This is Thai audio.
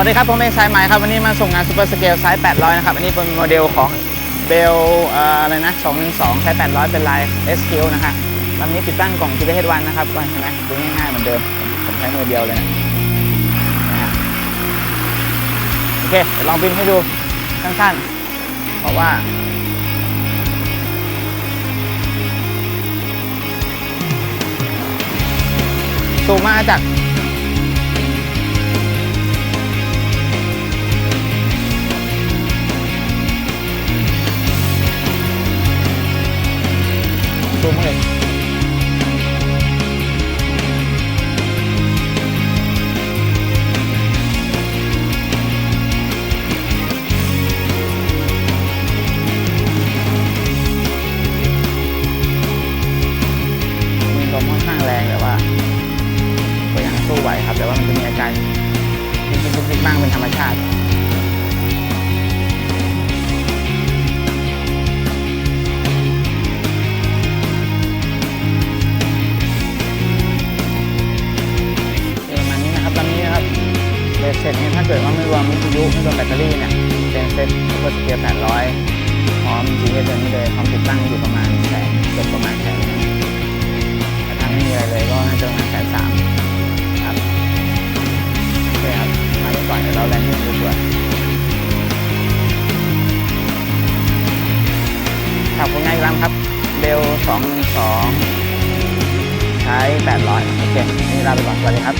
สวัสดีครับผมเอกสายไหมครับวันนี้มาส่งงานซูเปอร์สเกลไซส์800 นะครับ อันนี้เป็นโมเดลของเบลอะไรนะ 212 ไซส์ 800 เป็นลาย SQ นะฮะลำนี้ติดตั้งกล่อง GPS 1นนะครับก็ใช่ไหมดูง่ายๆเหมือนเดิม ผมใช้มือเดียวเลยนะฮะโอเคเดี๋ยวลองบินให้ดูสั้นๆ เพราะว่าสูงมาจาก ซูมเลยมีลมค่อนข้างแรงแต่ว่าก็ยังสู้ไหวครับ แต่ว่ามันจะมีอาการยิงๆทุกๆบ้างเป็นธรรมชาติ ตนี่ยถ้าเกิดว่าไม่รวมวิทยุไม่รวมแบตเตอรี่เนี่ยเป็นเซ็ตซูเปอร์สเกียร์800 พร้อม GPS ตัวนี้เลยพร้อมติดตั้งอยู่ประมาณแสนเกือบประมาณแสนแต่ถ้าไม่มีอะไรเลยก็น่าจะประมาณแสนสามครับโอเคครับมาดูก่อนเดี๋ยวเราแลนดิ้งดูก่อนครับผลงานอีกลำครับเบล212 ใช้ 800 โอเค นี่ลาไปก่อนสวัสดีครับ